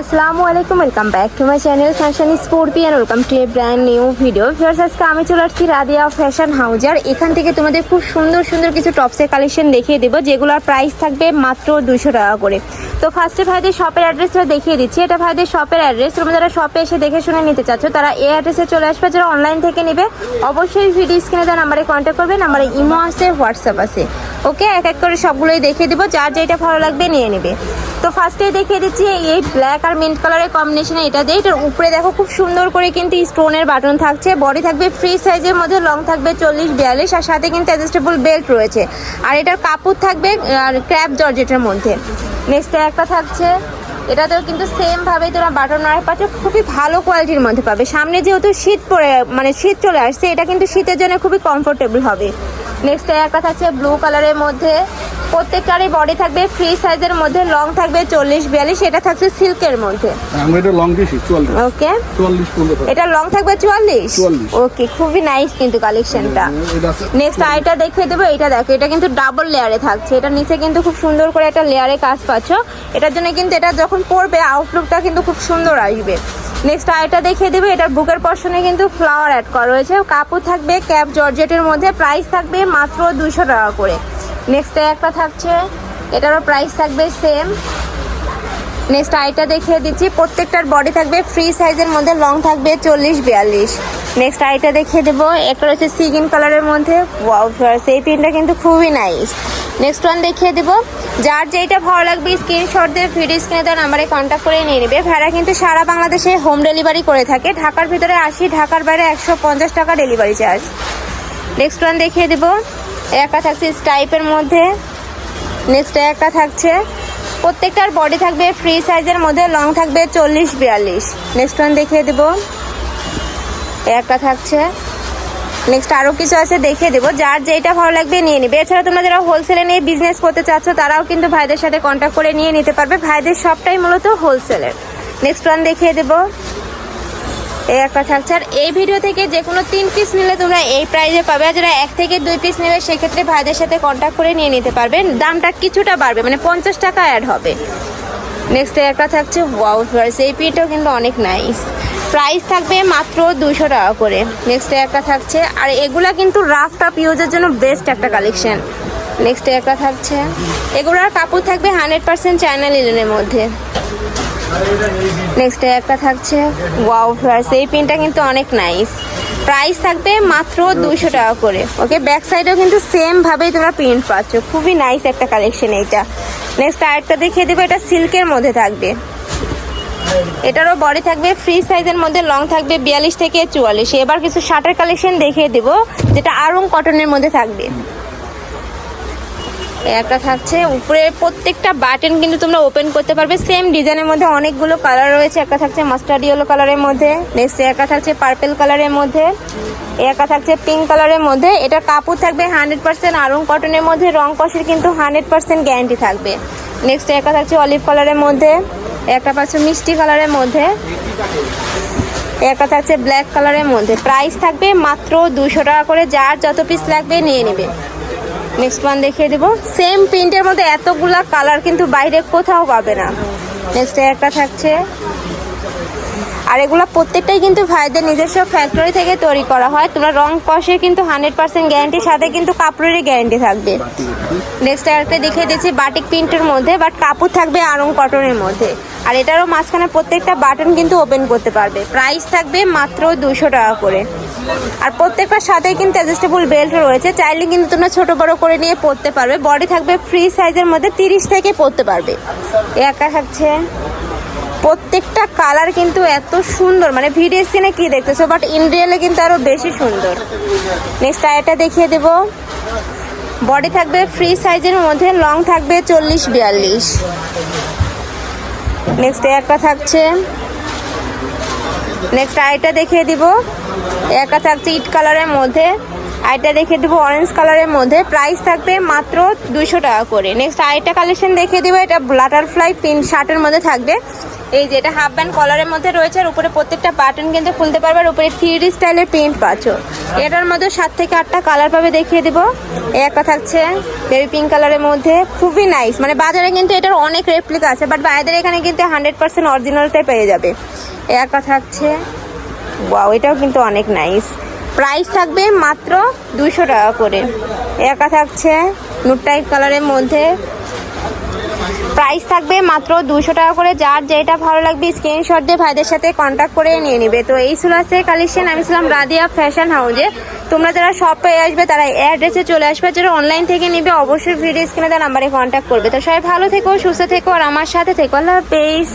আসসালামু আলাইকুম welcome back to my channel fashion Sportian welcome to a brand new video fierce আজকে আমি চলে আসছি রাদিয়া ফ্যাশন হাউজার এখান থেকে তোমাদের খুব সুন্দর সুন্দর কিছু টপসের কালেকশন দেখিয়ে দেবো, যেগুলোর প্রাইস থাকবে মাত্র দুশো টাকা করে। তো ফার্স্টে ভাইদের শপের অ্যাড্রেসটা দেখিয়ে দিচ্ছি। এটা ভাইদের শপের অ্যাড্রেস তোমরা যারা শপে এসে দেখে শুনে নিতে চাচ্ছ, তারা এই অ্যাড্রেসে চলে আসবে। যারা অনলাইন থেকে নেবে, অবশ্যই ভিডিও স্ক্রিনে তার নাম্বারে কন্ট্যাক্ট করবে। নাম্বারে ইমো আছে হোয়াটসঅ্যাপ আছে। ওকে এক এক করে সবগুলোই দেখিয়ে দেবো। যার যেটা ভালো লাগবে নিয়ে নেবে। তো ফার্স্টে দেখিয়ে দিচ্ছি, এই ব্ল্যাক আর মিন্ট কালারের কম্বিনেশনে এটা দিয়ে। এটার উপরে দেখো খুব সুন্দর করে কিন্তু স্টোনের বাটন থাকছে। বডি থাকবে ফ্রি সাইজের মধ্যে লং থাকবে চল্লিশ বিয়াল্লিশ আর সাথে কিন্তু অ্যাডজাস্টেবল বেল্ট রয়েছে। আর এটার কাপড় থাকবে, আর ক্র্যাপ জর্জেটের মধ্যে। নেক্সট একটা থাকছে, এটাতেও কিন্তু সেমভাবে তোমরা বাটন মারা পাচ্ছ, খুবই ভালো কোয়ালিটির মধ্যে পাবে। সামনে যেহেতু শীত পড়ে মানে শীত চলে আসছে, এটা কিন্তু শীতের জন্য খুবই কমফোর্টেবল হবে। নেক্সট একটা থাকছে ব্লু কালারের মধ্যে। প্রত্যেকটারই বডি থাকবে ফ্রি সাইজের মধ্যে লং থাকবে চল্লিশ বিয়াল্লিশ এটা থাকছে সিল্কের মধ্যে। আমরা এটা লং দিয়েছি চুয়াল্লিশ। ওকে চুয়াল্লিশ। এটা লং থাকবে চুয়াল্লিশ? 44 ওকে খুবই নাইস কিন্তু কালেকশনটা নেক্সট আইটা দেখিয়ে দেবো এটা দেখো এটা কিন্তু ডাবল লেয়ারে থাকছে। এটা নিচে কিন্তু খুব সুন্দর করে একটা লেয়ারে কাজ পাচ্ছ। এটার জন্য কিন্তু এটা যখন পরবে আউটলুকটা কিন্তু খুব সুন্দর আসবে। নেক্সট আইটা দেখিয়ে দেবে এটার বুকের পশনে কিন্তু ফ্লাওয়ার অ্যাড করা রয়েছে। কাপড় থাকবে ক্যাপ জর্জেটের মধ্যে প্রাইস থাকবে মাত্র দুশো টাকা করে। নেক্সট একটা থাকছে, এটারও প্রাইস থাকবে সেম নেক্সট আইটা দেখিয়ে দিচ্ছি, প্রত্যেকটার বডি থাকবে ফ্রি সাইজের মধ্যে লং থাকবে চল্লিশ বিয়াল্লিশ। নেক্সট আইটা দেখিয়ে দেবো, একটা রয়েছে সিগিন কালারের মধ্যে। সেই পিনটা কিন্তু খুবই নাইস নেক্সট ওয়ান দেখিয়ে দেবো, যার যেটা ভালো লাগবে স্ক্রিনশট দিয়ে ভিডিও স্ক্রিনে দেওয়া নাম্বারে কন্ট্যাক্ট করে নিয়ে নেবে। ভাড়া কিন্তু সারা বাংলাদেশে হোম ডেলিভারি করে থাকে। ঢাকার ভিতরে আশি ঢাকার বাইরে একশো পঞ্চাশ টাকা ডেলিভারি চার্জ নেক্সট ওয়ান দেখিয়ে দেবো একা থাকছে স্টাইপের মধ্যে। নেক্সট একটা থাকছে। প্রত্যেকটার বডি থাকবে ফ্রি সাইজের মধ্যে লং থাকবে চল্লিশ, বিয়াল্লিশ। নেক্সট ওয়ান দেখিয়ে দেবো। একটা থাকছে। নেক্সট আরও কিছু আছে, দেখিয়ে দেবো। যার যেটা ভালো লাগবে নিয়ে নিবে। এছাড়া তোমরা যারা হোলসেলে নিয়ে বিজনেস করতে চাচ্ছ, তারাও কিন্তু ভাইদের সাথে কন্ট্যাক্ট করে নিয়ে নিতে পারবে। ভাইদের সবটাই মূলত হোলসেলের নেক্সট ওয়ান দেখিয়ে দেবো। এই একটা থাকছে আর এই ভিডিও থেকে যে কোনো তিন পিস নিলে তোমরা এই প্রাইজে পাবে। আর যারা এক থেকে দুই পিস নেবে, সেক্ষেত্রে ভাইদের সাথে কন্ট্যাক্ট করে নিয়ে নিতে পারবেন। দামটা কিছুটা বাড়বে মানে পঞ্চাশ টাকা অ্যাড হবে। নেক্সট একটা থাকছে ওয়াও ফ্লার্স এই পিটাও কিন্তু অনেক নাইস প্রাইস থাকবে মাত্র দুশো টাকা করে। নেক্সট একটা থাকছে। আর এগুলা কিন্তু রাফ টাপ ইউজের জন্য বেস্ট একটা কালেকশন নেক্সট একটা থাকছে। এগুলোর কাপড় থাকবে হান্ড্রেড পার্সেন্ট চায়না লিলেনের মধ্যে। নেক্সট একটা থাকছে ওয়াও ফ্লার্স এই পিনটা কিন্তু অনেক নাইস প্রাইস থাকবে মাত্র দুশো টাকা করে। ওকে ব্যাক সাইডেও কিন্তু সেম ভাবেই তোমরা প্রিন্ট পাচ্ছ। খুবই নাইস একটা কালেকশন এইটা। নেক্সট আরেকটা দেখিয়ে দেবো, এটা সিল্কের মধ্যে থাকবে। এটারও বডি থাকবে ফ্রি সাইজের মধ্যে লং থাকবে বিয়াল্লিশ থেকে চুয়াল্লিশ। এবার কিছু শার্টের কালেকশন দেখিয়ে দেবো, যেটা আরং কটনের মধ্যে থাকবে। একটা থাকছে। উপরে প্রত্যেকটা বাটন কিন্তু তোমরা ওপেন করতে পারবে। সেম ডিজাইনের মধ্যে অনেকগুলো কালার রয়েছে। একটা থাকছে মাস্টার্ড ইয়েলো কালারের মধ্যে নেক্সট একটা থাকছে পার্পেল কালারের মধ্যে একটা থাকছে পিঙ্ক কালারের মধ্যে। এটা কাপড় থাকবে হান্ড্রেড পার্সেন্ট আরং কটনের মধ্যে, রং কষের কিন্তু হান্ড্রেড পার্সেন্ট গ্যারান্টি থাকবে। নেক্সট একটা থাকছে অলিভ কালারের মধ্যে, একটা পাচ্ছে মিষ্টি কালারের মধ্যে একটা থাকছে ব্ল্যাক কালারের মধ্যে। প্রাইস থাকবে মাত্র দুশো টাকা করে। যার যত পিস লাগবে নিয়ে নেবে। নেক্সট ওয়ান দেখিয়ে দেবো। সেম প্রিন্টের মধ্যে এতগুলা কালার কিন্তু বাইরে কোথাও পাবে না। নেক্সট একটা থাকছে। আর এগুলো প্রত্যেকটাই কিন্তু ভাইদের নিজস্ব ফ্যাক্টরি থেকে তৈরি করা হয়। তোমরা রং কষে কিন্তু হান্ড্রেড পার্সেন্ট গ্যারান্টির সাথে কিন্তু কাপড়েরই গ্যারান্টি থাকবে। নেক্সট একটা দেখিয়ে দিচ্ছি বাটিক প্রিন্টের মধ্যে বাট কাপড় থাকবে আরং কটনের মধ্যে। আর এটারও মাঝখানে প্রত্যেকটা বাটন কিন্তু ওপেন করতে পারবে। প্রাইস থাকবে মাত্র দুশো টাকা করে। আর প্রত্যেকটার সাথে কিন্তু অ্যাডজাস্টেবল বেল্ট রয়েছে। চাইলে কিন্তু তোমরা ছোট বড় করে নিয়ে পরতে পারবে। বডি থাকবে ফ্রি সাইজের মধ্যে তিরিশ থেকে পরতে পারবে। একা থাকছে। প্রত্যেকটা কালার কিন্তু এত সুন্দর। মানে ভিডিও স্ক্রিনে কি দেখতেছো? বাট ইন রিয়েলে কিন্তু আরও বেশি সুন্দর। নেক্সট আরেকটা দেখিয়ে দেব। বডি থাকবে ফ্রি সাইজের মধ্যে লং থাকবে চল্লিশ বিয়াল্লিশ। নেক্সট একটা থাকছে। নেক্সট আরেকটা দেখিয়ে দিব। একটা থাকছে ইট কালারের মধ্যে আরেকটা দেখে দেবো অরেঞ্জ কালারের মধ্যে। প্রাইস থাকবে মাত্র দুশো টাকা করে। নেক্সট আরেকটা কালেকশন দেখে দেবো, এটা বাটারফ্লাই পিন শার্টের মধ্যে থাকবে। এই যে এটা হাফ ব্যান্ড কলারের মধ্যে রয়েছে, আর উপরে প্রত্যেকটা বাটন কিন্তু খুলতে পারবে, আর উপরে থ্রি স্টাইলের প্রিন্ট পাচ্ছ। এটার মধ্যে সাত থেকে আটটা কালার পাবে দেখিয়ে দেবো। একটা থাকছে বেবি পিঙ্ক কালারের মধ্যে। খুবই নাইস মানে বাজারে কিন্তু এটার অনেক রেপ্লিকা আছে বাট বাইরের এখানে কিন্তু হান্ড্রেড পার্সেন্ট অরিজিনালটাই পেয়ে যাবে। একটা থাকছে ওয়াও এটাও কিন্তু অনেক নাইস প্রাইস থাকবে মাত্র দুশো টাকা করে। একা থাকছে নুটটাই কালারের মধ্যে। প্রাইস থাকবে মাত্র দুশো টাকা করে। যার যেটা ভালো লাগবে স্ক্রিনশট দিয়ে ভাইদের সাথে কন্ট্যাক্ট করে নিয়ে নিবে। তো এই ছিল আছে কালেকশন আমি ছিলাম রাদিয়া ফ্যাশন হাউজে তোমরা যারা শপে আসবে, তারা অ্যাড্রেসে চলে আসবে। যারা অনলাইন থেকে নিবে, অবশ্যই ভিডিও স্ক্রিনে তার নাম্বারে কন্ট্যাক্ট করবে। তো সবাই ভালো থেকো, সুস্থ থেকো, আর আমার সাথে থেকো। আল্লাহ হাফেজ।